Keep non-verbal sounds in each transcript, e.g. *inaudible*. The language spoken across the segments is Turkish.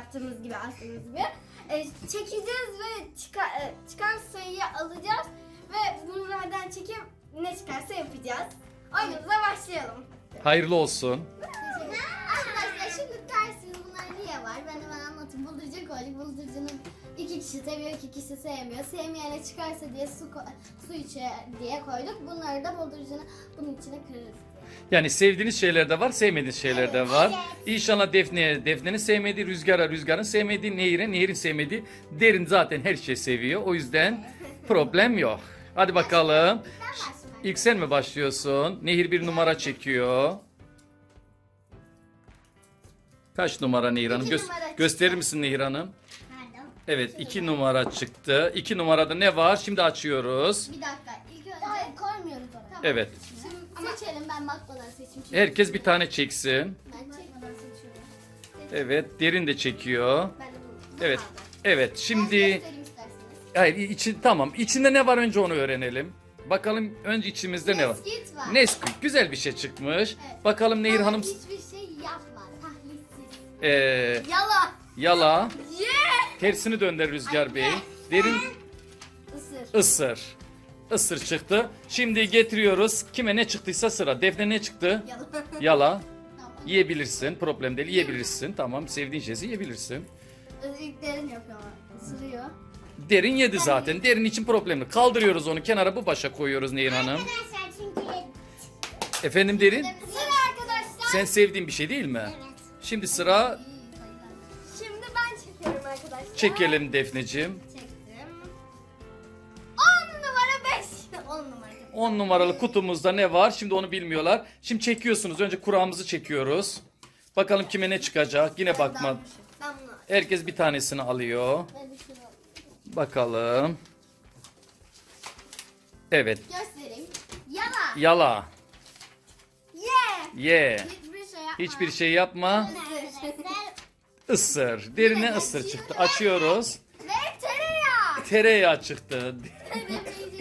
yaptığımız gibi astığımız gibi. E, çekeceğiz ve çıka, e, çıkan sayıyı alacağız ve bunlardan çekip ne çıkarsa yapacağız. Oyunumuza başlayalım. Hayırlı olsun. Arkadaşlar şimdi tersiniz bunlar niye var? Ben hemen anlatayım. Bıldırcın koyduk. Bıldırcının iki kişi seviyor, iki kişi sevmiyor. Sevmeyene çıkarsa diye su, ko- su içe diye koyduk. Bunları da bıldırcını bunun içine kırarız. Yani sevdiğiniz şeyler de var, sevmediğiniz şeyler de var. İnşallah Defne'ye, Defne'nin sevmediği Rüzgar'a, Rüzgar'ın sevmediği Nehir'e, Nehir'in sevmediği Derin zaten her şeyi seviyor. O yüzden problem yok. Hadi bakalım. İlk sen mi başlıyorsun? Nehir bir numara çekiyor. Kaç numara Nehir Hanım? İki Göz- numara çıktı. gösterir misin Nehir Hanım? Evet iki numara çıktı. İki numarada ne var? Şimdi açıyoruz. Bir dakika. İlk önce... Koymuyoruz oraya. Evet. Seçelim. Ben bakmadan. Çünkü Herkes bir tane çeksin. Ben çekmeden seçiyorum. Evet derin de çekiyor. Ben de bunu. Evet. Evet şimdi... Ben göstereyim isterseniz. Hayır için tamam. İçinde ne var önce onu öğrenelim. Bakalım önce içimizde ne var? Nesquik var. Nesquik güzel bir şey çıkmış. Evet. Bakalım Nehir Hanım Hiçbir şey yapma. Tahlissiz. ee, Yala. yala. Ye. Tersini dönder Rüzgar Bey. Derin Isır. ısır. Isır çıktı. Şimdi getiriyoruz. Kime ne çıktıysa sıra. Defne ne çıktı? Yala. Yala. Tamam. Yiyebilirsin. Problem değil. Yiyebilirsin. Tamam. Sevdiğin şeyi yiyebilirsin. İlk derin yapıyor ama. Isırıyor. Derin yedi zaten. Derin için problemli. Kaldırıyoruz onu kenara bu başa koyuyoruz Nehir Hanım. Arkadaşlar çünkü... Efendim Derin? Sıra arkadaşlar. Sen sevdiğin bir şey değil mi? Evet. Şimdi sıra Şimdi ben çekiyorum arkadaşlar. çekelim Defneciğim. 10 numaralı kutumuzda ne var? Şimdi onu bilmiyorlar. Şimdi çekiyorsunuz. Önce kurağımızı çekiyoruz. Bakalım kime ne çıkacak. Yine bakma. Bunu Herkes bir tanesini alıyor. Şunu Bakalım. Evet. göstereyim. Yala. Yala. Ye. Ye. Hiçbir şey yapma. Şey. Isır. Derine ısır çıktı. Açıyoruz. Ve tereyağı. Tereyağı çıktı.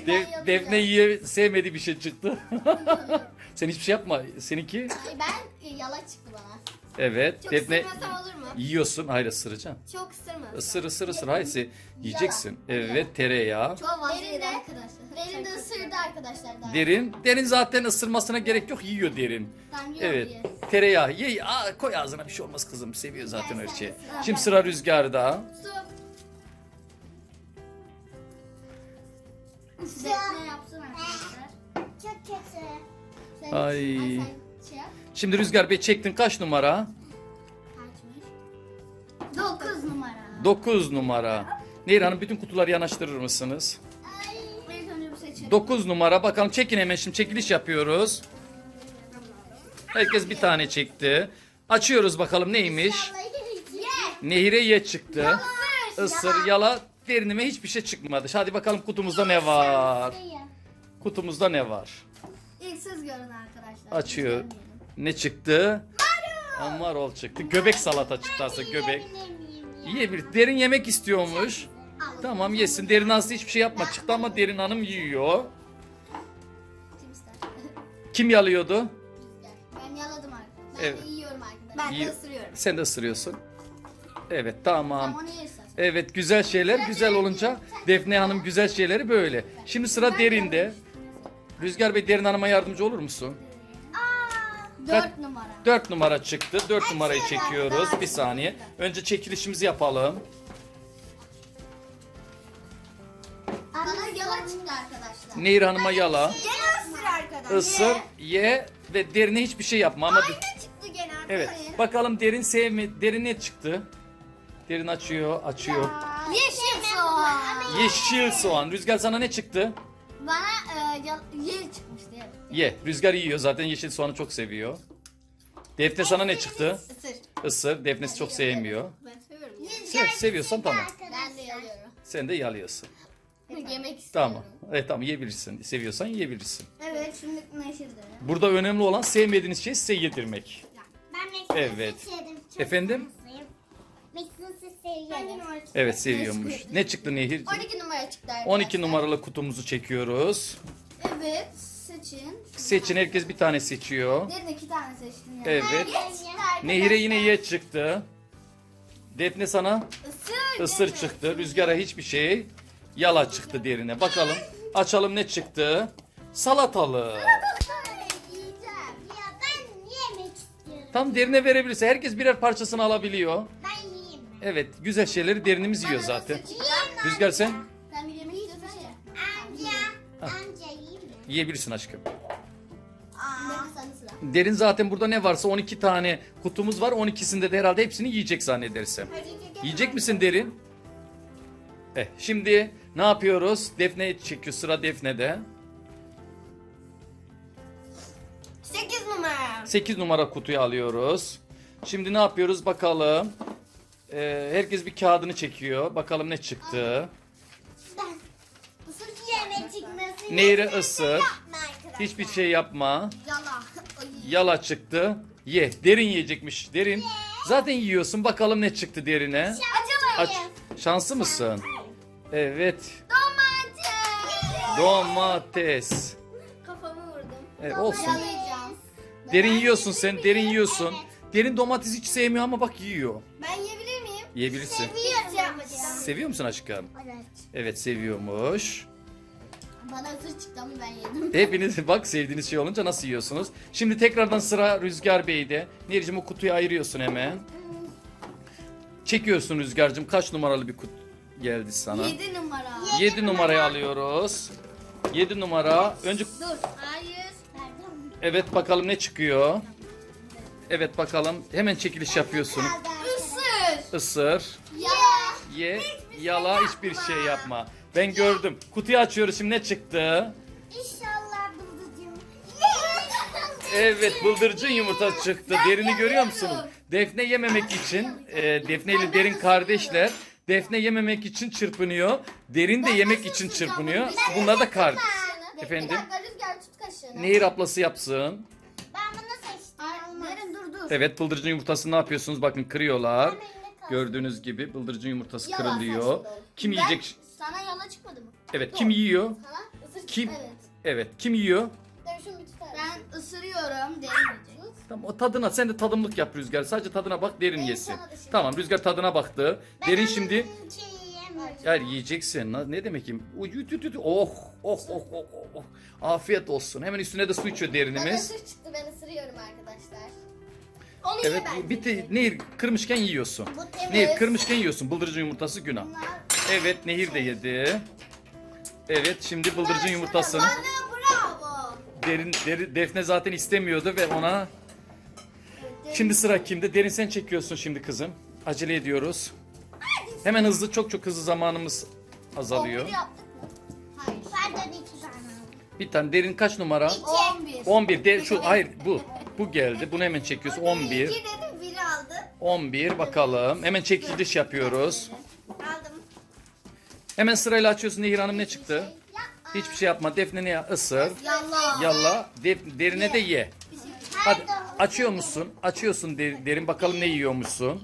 Defne De- Defne yiye sevmediği bir şey çıktı. *laughs* Sen hiçbir şey yapma. Seninki? Ben e, yala çıktı bana. Evet. Çok Defne ısırmasam olur mu? yiyorsun. Hayır ısıracaksın. Çok ısırmasam. Isır ısır ısır. Hayır sen yiyeceksin. Evet tereyağı. Çok Derin vazgeçti de, arkadaşlar. derin de ısırdı arkadaşlar. Daha. Derin. Derin zaten ısırmasına gerek yok. Yiyor derin. Tamam, yiyor Evet. diye. Tereyağı. Ye. Aa, koy ağzına bir şey olmaz kızım. Seviyor zaten her şeyi. Şimdi sıra rüzgarda. Su. Defne yapsın arkadaşlar. Çok kötü. Sen, Ay. sen. Şimdi Rüzgar Bey çektin kaç numara? Kaçmış? 9 numara. 9 numara. Nehir Hanım bütün kutuları yanaştırır mısınız? Ay. İlk önce bu seçelim. 9 numara. Bakalım çekin hemen şimdi çekiliş yapıyoruz. Herkes bir tane çekti. Açıyoruz bakalım neymiş. Ye. Nehire ye çıktı. Isır, yala, derinime hiçbir şey çıkmadı. Hadi bakalım kutumuzda ne var? Kutumuzda ne var? İlk siz görün arkadaşlar. Açıyor. Ne çıktı? Marul. Marul çıktı. Göbek salata çıktı aslında göbek. Yiyebilir. Derin yemek istiyormuş. Tamam yesin. Derin aslında hiçbir şey yapma çıktı ama Derin Hanım yiyor. Kim *laughs* yalıyordu? Ben yaladım arkadaşlar. Ben Evet. yiyorum arkadaşlar. Ben de ısırıyorum. Sen de ısırıyorsun. Evet tamam. Tamam onu. Evet güzel şeyler güzel olunca Defne Hanım güzel şeyleri böyle. Şimdi sıra derinde. Rüzgar Bey Derin Hanım'a yardımcı olur musun? 4 numara. 4 numara çıktı. 4 numarayı çekiyoruz. Bir saniye. Önce çekilişimizi yapalım. Bana yala çıktı arkadaşlar. Nehir Hanım'a yala. Gene ısır arkadaşlar. Isır, ye ve derine hiçbir şey yapma ama Aynı çıktı gene arkadaşlar. Evet. Bakalım derin sevmi derin ne çıktı? Derin açıyor, açıyor. Yeşil soğan. Yeşil soğan. Rüzgar sana ne çıktı? Bana e, yal- yel çıkmıştı. Evet. Ye. Rüzgar yiyor. Zaten yeşil soğanı çok seviyor. Defne sana ne çıktı? Isır. Isır. Defnesi çok sevmiyor. Ben seviyorum. Sev, seviyorsan tamam. Ben de yalıyorum. Sen de yalıyorsun. Yemek istiyorum. Tamam. Evet tamam yiyebilirsin. Seviyorsan yiyebilirsin. Evet şimdi neşirde. Burada önemli olan sevmediğiniz şeyi size yedirmek. Ben Evet. Efendim? Hangi seviyorum. Evet seviyormuş. Ne çıktı Nehir? 12 numara çıktı arkadaşlar. 12 numaralı kutumuzu çekiyoruz. Evet seçin. Seçin herkes bir tane seçiyor. Derin iki tane seçtim ya. Evet. Geç çıktı arkadaşlar. Nehir'e yine ye çıktı. Defne sana Isır. ısır çıktı. Rüzgara hiçbir şey. Yala çıktı derine. Bakalım açalım ne çıktı. Salatalı. Yiyeceğim. Ya ben yemek istiyorum. Tam derine verebilirse herkes birer parçasını alabiliyor. Evet güzel şeyleri derinimiz yiyor zaten. Rüzgar sen Sen bir yemek istiyorsun ya. Amca. Amca yiyeyim mi? yiyebilirsin aşkım. Derin zaten burada ne varsa 12 tane kutumuz var. 12'sinde de herhalde hepsini yiyecek zannedersem. Yiyecek misin Derin? Eh şimdi ne yapıyoruz? Defne çekiyor sıra Defne'de. 8 numara. 8 numara kutuyu alıyoruz. Şimdi ne yapıyoruz bakalım. Ee, herkes bir kağıdını çekiyor. Bakalım ne çıktı. Ben. Çıkmasın. Nehire ısır. Hiçbir şey yapma. Yala. Yala çıktı. Ye. Derin yiyecekmiş. Derin. Zaten yiyorsun. Bakalım ne çıktı derine. Aç. Şanslı mısın? Evet. Domates. Domates. Kafamı vurdum. Evet, olsun. Yalayacağım. Derin yiyorsun sen. Derin yiyorsun. Derin domates hiç sevmiyor ama bak yiyor. Ben miyim? Yiyebilirsin. Yapmayacağım. Seviyor musun aşkım? Evet. Evet seviyormuş. Bana ısır çıktı ama ben yedim. *laughs* Hepiniz bak sevdiğiniz şey olunca nasıl yiyorsunuz. Şimdi tekrardan sıra Rüzgar Bey'de. Nehir'cim o kutuyu ayırıyorsun hemen. Çekiyorsun Rüzgar'cım. Kaç numaralı bir kut geldi sana? 7 numara. 7 numarayı alıyoruz. 7 numara. Önce Dur. Hayır. Nereden? evet bakalım ne çıkıyor. Evet bakalım. Hemen çekiliş yapıyorsun. Isır. Isır. Ya. Ye. Yala hiçbir şey yapma. Ben gördüm. Kutuyu açıyoruz şimdi ne çıktı? İnşallah bulucum. Evet bıldırcın yumurta çıktı. Derini görüyor musunuz? Defne yememek için e, Defne ile Derin kardeşler. Defne yememek için çırpınıyor. Derin de yemek için çırpınıyor. Bunlar da kardeş. Efendim? Nehir ablası yapsın. Ben bunu seçtim. Ay, Derin dur dur. Evet bıldırcın yumurtasını ne yapıyorsunuz? Bakın kırıyorlar. Gördüğünüz gibi bıldırcın yumurtası Yala kırılıyor. ol. Kim Ben- yiyecek? Sana yala çıkmadı mı? Evet kim yiyor? Sana ısır Kim? Evet. Evet kim yiyor? Bir tutar Ben ısırıyorum. Derin yiyecek. Tamam o tadına sen de tadımlık yap Rüzgar. Sadece tadına bak derin Benim yesin. sana da Tamam Rüzgar tadına baktı. Derin şimdi Şey. Ya yiyeceksin. Na- Ne demek ki? Uy. Oh, oh, oh, oh, oh, oh. Afiyet olsun. Hemen üstüne de su içiyor derinimiz. ısır çıktı ben arkadaşlar. Onu Evet, ye ben. bir de nehir kırmışken yiyorsun. Bu temiz. Nehir kırmışken yiyorsun. Bıldırcın yumurtası günah. Bunlar Evet, nehir de yedi. Evet, şimdi bıldırcın yumurtasını Bana bravo. derin, deri- Defne zaten istemiyordu ve ona Şimdi sıra kimde? Derin sen çekiyorsun şimdi kızım. Acele ediyoruz. Hemen hızlı, çok çok hızlı zamanımız azalıyor. 11 yaptık mı? Hayır. Pardon iki tane. Bir tane derin kaç numara? 11. 11 de şu hayır bu. Bu geldi. Bunu hemen çekiyoruz. 11. İki dedim biri aldı. 11 bakalım. Hemen çekiliş yapıyoruz. Aldım. Hemen sırayla açıyorsun. Nehir Hanım ne çıktı? Hiçbir şey yapma. Defne ne ya? Yallah. Yalla. Def- derine de ye. Hadi açıyor musun? Açıyorsun der- derin. Bakalım ne yiyormuşsun.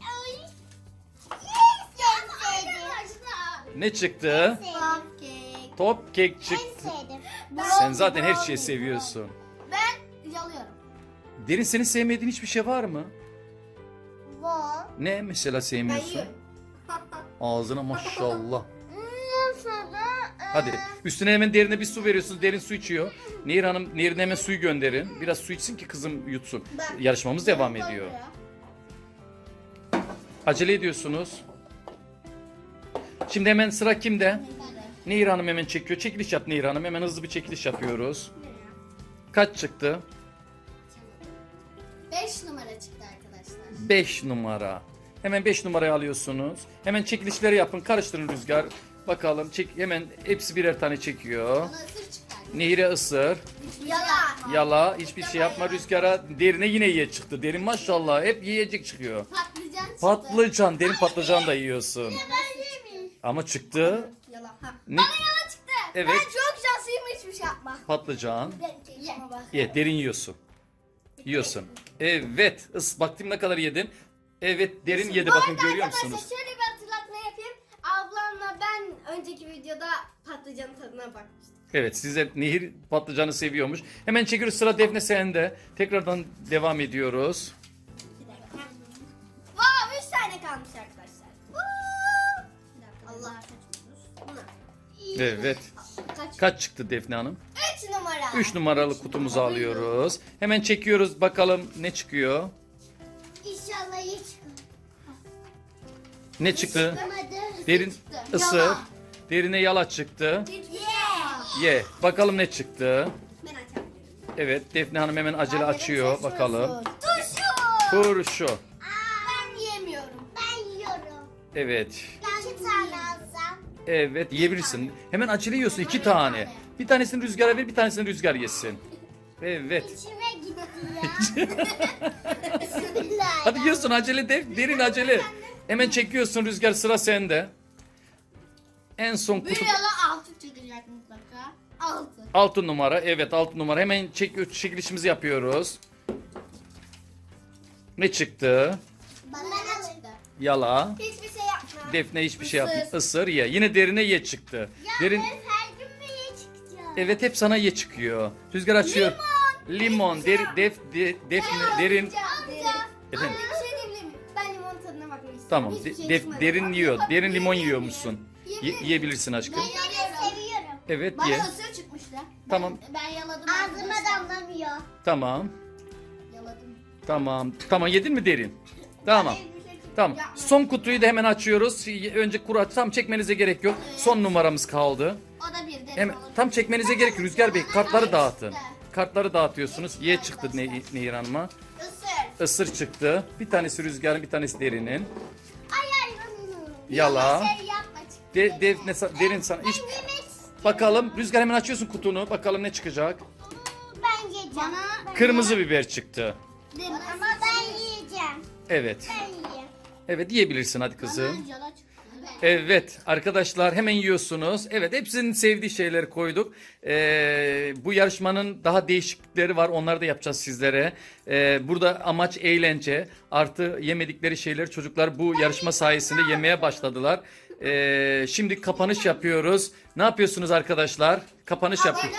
Ne çıktı? Cupcake. Top kek çıktı. Sen zaten her şeyi seviyorsun. Ben yalıyorum. Derin senin sevmediğin hiçbir şey var mı? Var. Ne mesela sevmiyorsun? *laughs* Ağzına maşallah. Sonra Hadi üstüne hemen derine bir su veriyorsunuz. Derin su içiyor. Nehir Hanım Nehir'ine hemen suyu gönderin. Biraz su içsin ki kızım yutsun. Yarışmamız devam ediyor. Acele ediyorsunuz. Şimdi hemen sıra kimde? Nehir Hanım hemen çekiyor. Çekiliş yap Nehir Hanım. Hemen hızlı bir çekiliş yapıyoruz. Kaç çıktı? 5 numara çıktı arkadaşlar. 5 numara. Hemen 5 numarayı alıyorsunuz. Hemen çekilişleri yapın. Karıştırın Rüzgar. Bakalım çek hemen hepsi birer tane çekiyor. Bana ısır çıktı. Nehir'e ısır. Yala. Yala hiçbir şey yapma rüzgara derine yine yiye çıktı. Derin maşallah hep yiyecek çıkıyor. Patlıcan çıktı. Patlıcan derin patlıcan da yiyorsun. Ben yemeyeyim. Ama çıktı. Yala. Ha. Ne? Yala çıktı. Evet. Ben çok şanslıyım hiçbir şey yapma. Patlıcan. Ben keyfime bak. Ye derin yiyorsun. Yiyorsun. Evet. Is, baktım ne kadar yedin. Evet derin yedi bakın görüyor arkadaşlar musunuz? şöyle bir hatırlatma yapayım. Ablamla ben önceki videoda patlıcanın tadına bakmıştık. Evet size nehir patlıcanı seviyormuş. Hemen çekiyoruz sıra Defne sende. Tekrardan devam ediyoruz. Bir dakika. Wow 3 tane kalmış arkadaşlar. Bir dakika. Allah Bunlar. Evet. Kaç? Kaç çıktı Defne Hanım? 3 numara. 3 numaralı kutumuzu alıyoruz. Hemen çekiyoruz bakalım ne çıkıyor. İnşallah iyi çıkar. Ne çıktı? Çıkmadı. Derin Çıktı. ısır. Yala. Derine yala çıktı. Ye. Bakalım ne çıktı. Ben. Evet Defne Hanım hemen acele açıyor. Bakalım. Turşu. Turşu. Ben yiyemiyorum. Ben yiyorum. Evet. Ben iki tane alsam. Evet yiyebilirsin. Hemen acele yiyorsun iki tane. Bir tanesini rüzgara ver bir tanesini rüzgar yesin. Evet. İçime gitti ya. *laughs* Hadi yiyorsun acele de, derin acele. Hemen çekiyorsun rüzgar sıra sende. En son kutu yala altı çıkacak mutlaka. Altı. altı numara. Evet altı numara. Hemen çek çekilişimizi yapıyoruz. Ne çıktı? Bana çıktı. Yala. Hiçbir. Defne hiçbir şey yapmıyor. Isır. Ye. Yine derine ye çıktı. Derin her gün mü ye çıkacak? Evet hep sana ye çıkıyor. Rüzgar açıyor. Limon. Der, def, de, defne, derin. Amca. Efendim? Anne bir şey diyebilir miyim? Ben limon tadına bakmak istiyorum. Tamam. Hiçbir de- şey def- çıkmadı. derin yiyor. Bak, Derin limon yiyebilirim. yiyormuşsun. Ye- Yiyebilirim. yiyebilirsin aşkım. Ben yalayı seviyorum. Evet Bana ye. ısır çıkmıştı. Tamam. Ben, ben yaladım. Ağzıma damlamıyor. Tamam. Yaladım. Tamam. Tamam yedin mi derin? *laughs* Tamam. Tamam. Son kutuyu da hemen açıyoruz. Önce kuru aç. Tam çekmenize gerek yok. Son numaramız kaldı. O da bir de. Hemen tam çekmenize gerek yok. Rüzgar Bey kartları dağıtın. Kartları dağıtıyorsunuz. Y çıktı ne Nehir Hanım'a. Isır. Isır çıktı. Bir tanesi Rüzgar'ın bir tanesi Derin'in. Ay ay. Yala. Yala şey yapma çıktı. De, Defne sa- Derin sana. Hiç... Bakalım Rüzgar hemen açıyorsun kutunu. Bakalım ne çıkacak. Ben yiyeceğim. Bana. Kırmızı biber çıktı. Ama ben yiyeceğim. Evet. Ben. Evet yiyebilirsin hadi kızım. Evet arkadaşlar hemen yiyorsunuz. Evet hepsinin sevdiği şeyleri koyduk. Ee, bu yarışmanın daha değişiklikleri var. Onları da yapacağız sizlere. Ee, burada amaç eğlence. Artı yemedikleri şeyleri çocuklar bu yarışma sayesinde yemeye başladılar. Ee, şimdi kapanış yapıyoruz. Ne yapıyorsunuz arkadaşlar? Kapanış yapıyoruz.